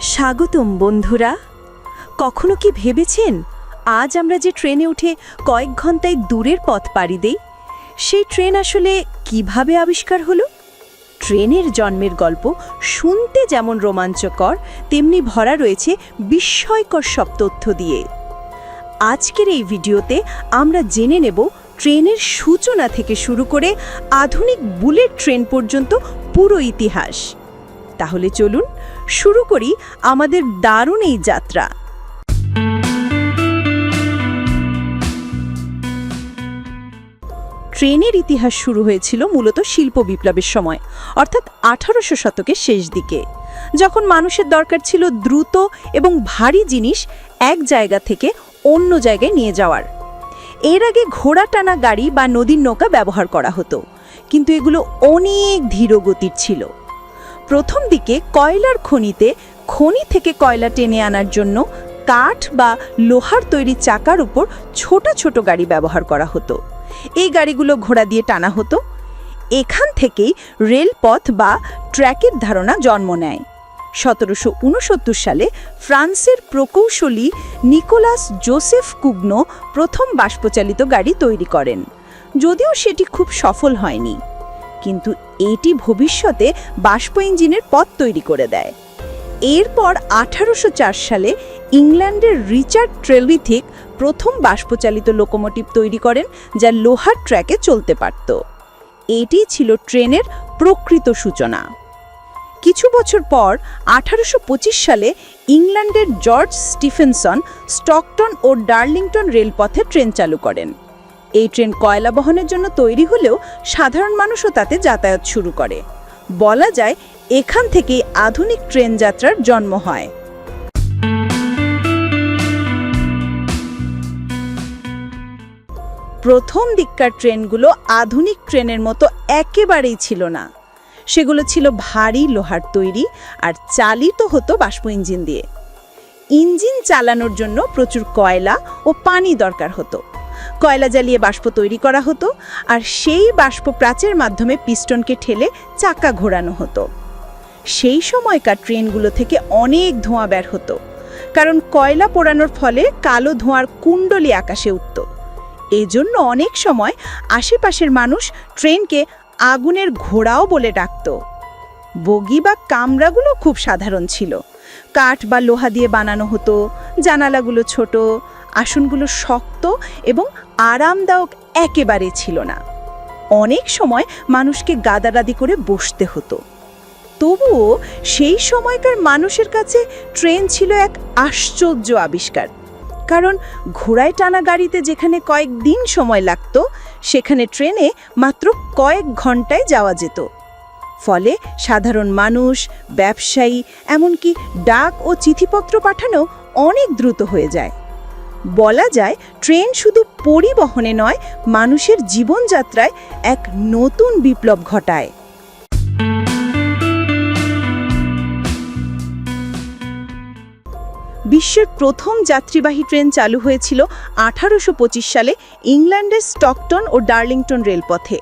স্বাগতম, বন্ধুরা। কখনো কি ভেবেছেন আজ আমরা যে ট্রেনে উঠে কয়েক ঘন্টায় দূরের পথ পাড়ি দেই? সেই ট্রেন আসলে কীভাবে আবিষ্কার হলো? ট্রেনের জন্মের গল্প শুনতে যেমন রোমাঞ্চকর, তেমনি ভরা রয়েছে বিস্ময়কর সব তথ্য দিয়ে। আজকের এই ভিডিওতে আমরা জেনে নেব ট্রেনের সূচনা থেকে শুরু করে আধুনিক বুলেট ট্রেন পর্যন্ত পুরো ইতিহাস। তাহলে চলুন শুরু করি আমাদের দারুণ এই যাত্রা। ট্রেনের ইতিহাস শুরু হয়েছিল মূলত শিল্প বিপ্লবের সময়, অর্থাৎ আঠারোশো শতকের শেষ দিকে। যখন মানুষের দরকার ছিল দ্রুত এবং ভারী জিনিস এক জায়গা থেকে অন্য জায়গায় নিয়ে যাওয়ার। এর আগে ঘোড়া টানা গাড়ি বা নদীর নৌকা ব্যবহার করা হতো, কিন্তু এগুলো অনেক ধীরগতির ছিল। প্রথম দিকে কয়লার খনিতে খনি থেকে কয়লা টেনে আনার জন্য কাঠ বা লোহার তৈরি চাকার উপর ছোট ছোট গাড়ি ব্যবহার করা হতো। এই গাড়িগুলো ঘোড়া দিয়ে টানা হতো। এখান থেকেই রেলপথ বা ট্র্যাকের ধারণা জন্ম নেয়। সতেরোশো উনসত্তর সালে ফ্রান্সের প্রকৌশলী নিকোলাস জোসেফ কুগনো প্রথম বাষ্পচালিত গাড়ি তৈরি করেন। যদিও সেটি খুব সফল হয়নি। কিন্তু এটি ভবিষ্যতে বাষ্প ইঞ্জিনের পথ তৈরি করে দেয়। এরপর আঠারোশো চার সালে ইংল্যান্ডের রিচার্ড ট্রেলভিথিক প্রথম বাষ্পচালিত লোকোমোটিভ তৈরি করেন, যা লোহার ট্র্যাকে চলতে পারত। এটি ছিল ট্রেনের প্রকৃত সূচনা। কিছু বছর পর আঠারোশো পঁচিশ সালে ইংল্যান্ডের জর্জ স্টিফেনসন স্টকটন ও ডার্লিংটন রেলপথে ট্রেন চালু করেন। এই ট্রেন কয়লা বহনের জন্য তৈরি হলেও সাধারণ মানুষও তাতে যাতায়াত শুরু করে। বলা যায়, এখান থেকেই আধুনিক ট্রেন যাত্রার জন্ম হয়। প্রথম দিককার ট্রেনগুলো আধুনিক ট্রেনের মতো একেবারেই ছিল না। সেগুলো ছিল ভারী লোহার তৈরি আর চালিত হতো বাষ্প ইঞ্জিন দিয়ে। ইঞ্জিন চালানোর জন্য প্রচুর কয়লা ও পানি দরকার হতো। কয়লা জ্বালিয়ে বাষ্প তৈরি করা হতো আর সেই বাষ্প প্রাচের মাধ্যমে পিস্টনকে ঠেলে চাকা ঘোরানো হতো। সেই সময়কার ট্রেনগুলো থেকে অনেক ধোঁয়া বের হতো, কারণ কয়লা পোড়ানোর ফলে কালো ধোঁয়ার কুণ্ডলি আকাশে উঠত। এজন্য অনেক সময় আশেপাশের মানুষ ট্রেনকে আগুনের ঘোড়াও বলে ডাকত। বগি বা কামরাগুলো খুব সাধারণ ছিল। কাঠ বা লোহা দিয়ে বানানো হতো, জানালাগুলো ছোট আসনগুলো শক্ত এবং আরামদায়ক একেবারে ছিল না। অনেক সময় মানুষকে গাদাগাদি করে বসতে হতো। তবুও সেই সময়কার মানুষের কাছে ট্রেন ছিল এক আশ্চর্য আবিষ্কার। কারণ ঘোড়ায় টানা গাড়িতে যেখানে কয়েক দিন সময় লাগত, সেখানে ট্রেনে মাত্র কয়েক ঘন্টায় যাওয়া যেত। ফলে সাধারণ মানুষ, ব্যবসায়ী, এমনকি ডাক ও চিঠিপত্র পাঠানো অনেক দ্রুত হয়ে যায়। বলা যায়, ট্রেন শুধু পরিবহনে নয়, মানুষের জীবনযাত্রায় এক নতুন বিপ্লব ঘটায়। বিশ্বের প্রথম যাত্রীবাহী ট্রেন চালু হয়েছিল আঠারোশো পঁচিশ সালে ইংল্যান্ডের স্টকটন ও ডার্লিংটন রেলপথে।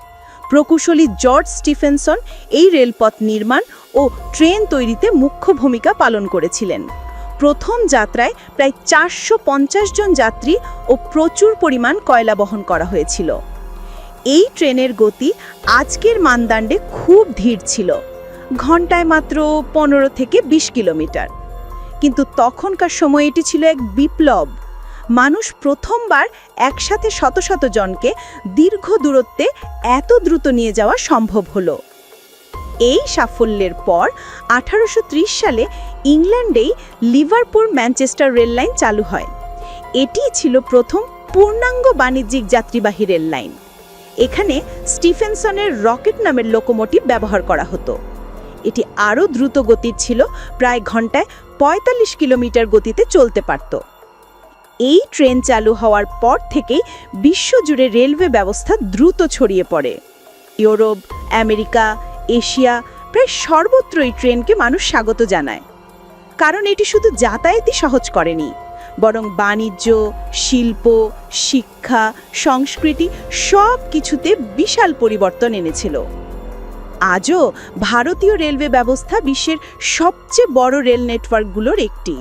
প্রকৌশলী জর্জ স্টিফেনসন এই রেলপথ নির্মাণ ও ট্রেন তৈরিতে মুখ্য ভূমিকা পালন করেছিলেন। প্রথম যাত্রায় প্রায় চারশো পঞ্চাশ জন যাত্রী ও প্রচুর পরিমাণ কয়লা বহন করা হয়েছিল। এই ট্রেনের গতি আজকের মানদণ্ডে খুব ধীর ছিল, ঘন্টায় মাত্র পনেরো থেকে ২০ কিলোমিটার। কিন্তু তখনকার সময় এটি ছিল এক বিপ্লব। মানুষ প্রথমবার একসাথে শত শত জনকে দীর্ঘ দূরত্বে এত দ্রুত নিয়ে যাওয়া সম্ভব হলো। এই সাফল্যের পর আঠারোশো ত্রিশ সালে ইংল্যান্ডেই লিভারপুল ম্যানচেস্টার রেল লাইন চালু হয়। এটি ছিল প্রথম পূর্ণাঙ্গ বাণিজ্যিক যাত্রীবাহী রেল লাইন। এখানে স্টিফেনসনের রকেট নামের লোকোমোটিভ ব্যবহার করা হতো। এটি আরও দ্রুত গতির ছিল, প্রায় ঘন্টায় ৪৫ কিলোমিটার গতিতে চলতে পারত। এই ট্রেন চালু হওয়ার পর থেকেই বিশ্বজুড়ে রেলওয়ে ব্যবস্থা দ্রুত ছড়িয়ে পড়ে। ইউরোপ, আমেরিকা, এশিয়া, প্রায় সর্বত্রই ট্রেনকে মানুষ স্বাগত জানায়। কারণ এটি শুধু যাতায়াতই সহজ করেনি। বরং বাণিজ্য, শিল্প, শিক্ষা, সংস্কৃতি সব কিছুতে বিশাল পরিবর্তন এনেছিল। আজও ভারতীয় রেলওয়ে ব্যবস্থা বিশ্বের সবচেয়ে বড় রেল নেটওয়ার্কগুলোর একটি।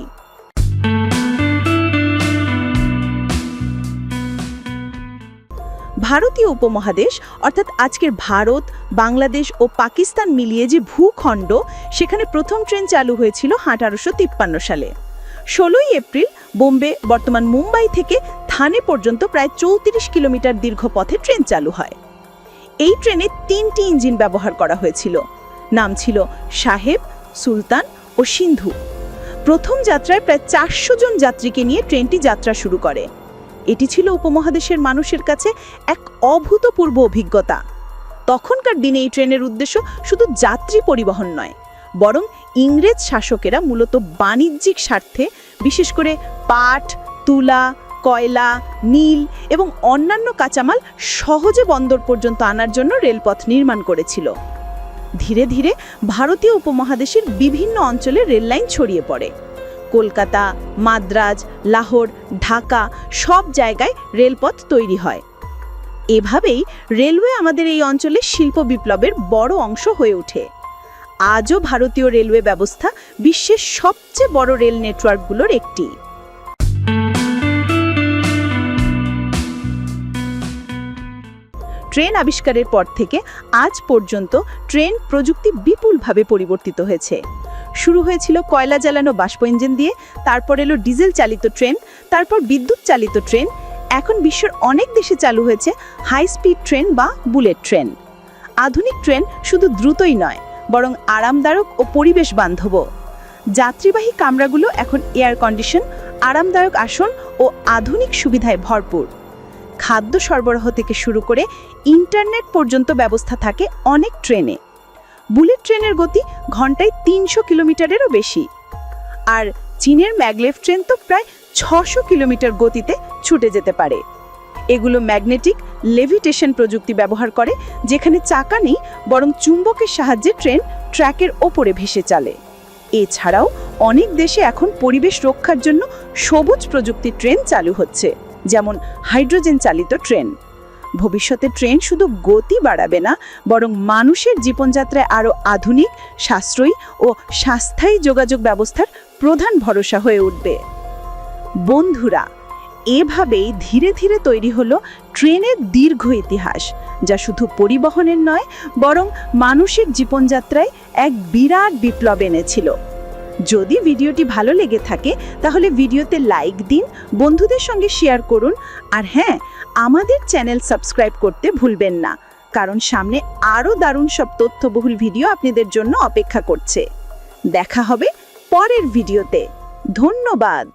ভারতীয় উপমহাদেশ, অর্থাৎ আজকের ভারত, বাংলাদেশ ও পাকিস্তান মিলিয়ে যে ভূখণ্ড, সেখানে প্রথম ট্রেন চালু হয়েছিল আঠারোশো তিপ্পান্ন সালে। ষোলোই এপ্রিল বোম্বে, বর্তমান মুম্বাই থেকে থানে পর্যন্ত প্রায় চৌত্রিশ কিলোমিটার দীর্ঘ পথে ট্রেন চালু হয়। এই ট্রেনে তিনটি ইঞ্জিন ব্যবহার করা হয়েছিল। নাম ছিল সাহেব, সুলতান ও সিন্ধু। প্রথম যাত্রায় প্রায় চারশো জন যাত্রীকে নিয়ে ট্রেনটি যাত্রা শুরু করে। এটি ছিল উপমহাদেশের মানুষের কাছে এক অভূতপূর্ব অভিজ্ঞতা। তখনকার দিনে এই ট্রেনের উদ্দেশ্য শুধু যাত্রী পরিবহন নয়, বরং ইংরেজ শাসকেরা মূলত বাণিজ্যিক স্বার্থে, বিশেষ করে পাট, তুলা, কয়লা, নীল এবং অন্যান্য কাঁচামাল সহজে বন্দর পর্যন্ত আনার জন্য রেলপথ নির্মাণ করেছিল। ধীরে ধীরে ভারতীয় উপমহাদেশের বিভিন্ন অঞ্চলে রেললাইন ছড়িয়ে পড়ে। কলকাতা, মাদ্রাজ, লাহোর, ঢাকা সব জায়গায় রেলপথ তৈরি হয়। এভাবেই রেলওয়ে আমাদের এই অঞ্চলে শিল্প বিপ্লবের বড় অংশ হয়ে ওঠে। আজও ভারতীয় রেলওয়ে ব্যবস্থা বিশ্বের সবচেয়ে বড় রেল নেটওয়ার্কগুলোর একটি। ট্রেন আবিষ্কারের পর থেকে আজ পর্যন্ত ট্রেন প্রযুক্তি বিপুলভাবে পরিবর্তিত হয়েছে। শুরু হয়েছিল কয়লা জ্বালানো বাষ্প ইঞ্জিন দিয়ে, তারপর এলো ডিজেল চালিত ট্রেন, তারপর বিদ্যুৎ চালিত ট্রেন। এখন বিশ্বের অনেক দেশে চালু হয়েছে হাই স্পিড ট্রেন বা বুলেট ট্রেন আধুনিক ট্রেন শুধু দ্রুতই নয়, বরং আরামদায়ক ও পরিবেশ বান্ধবও। যাত্রীবাহী কামরাগুলো এখন এয়ার কন্ডিশন আরামদায়ক আসন ও আধুনিক সুবিধায় ভরপুর। খাদ্য সরবরাহ থেকে শুরু করে ইন্টারনেট পর্যন্ত ব্যবস্থা থাকে অনেক ট্রেনে বুলেট ট্রেনের গতি ঘন্টায় তিনশো কিলোমিটারেরও বেশি। আর চীনের ম্যাগলেভ ট্রেন তো প্রায় ছশো কিলোমিটার গতিতে ছুটে যেতে পারে। এগুলো ম্যাগনেটিক লেভিটেশন প্রযুক্তি ব্যবহার করে, যেখানে চাকা নেই, বরং চুম্বকের সাহায্যে ট্রেন ট্র্যাকের ওপরে ভেসে চলে। এছাড়াও অনেক দেশে এখন পরিবেশ রক্ষার জন্য সবুজ প্রযুক্তির ট্রেন চালু হচ্ছে, যেমন হাইড্রোজেন চালিত ট্রেন। ভবিষ্যতে ট্রেন শুধু গতি বাড়াবে না, বরং মানুষের জীবনযাত্রায় আরও আধুনিক, সাশ্রয়ী ও সাস্থায়ী যোগাযোগ ব্যবস্থার প্রধান ভরসা হয়ে উঠবে। বন্ধুরা, এভাবেই ধীরে ধীরে তৈরি হলো ট্রেনের দীর্ঘ ইতিহাস, যা শুধু পরিবহনের নয়, বরং মানুষের জীবনযাত্রায় এক বিরাট বিপ্লব এনেছিল। যদি ভিডিওটি ভালো লেগে থাকে, তাহলে ভিডিওতে লাইক দিন, বন্ধুদের সঙ্গে শেয়ার করুন, আর হ্যাঁ আমাদের চ্যানেল সাবস্ক্রাইব করতে ভুলবেন না, কারণ সামনে আরও দারুণ সব তথ্যবহুল ভিডিও আপনাদের জন্য অপেক্ষা করছে। দেখা হবে পরের ভিডিওতে। ধন্যবাদ।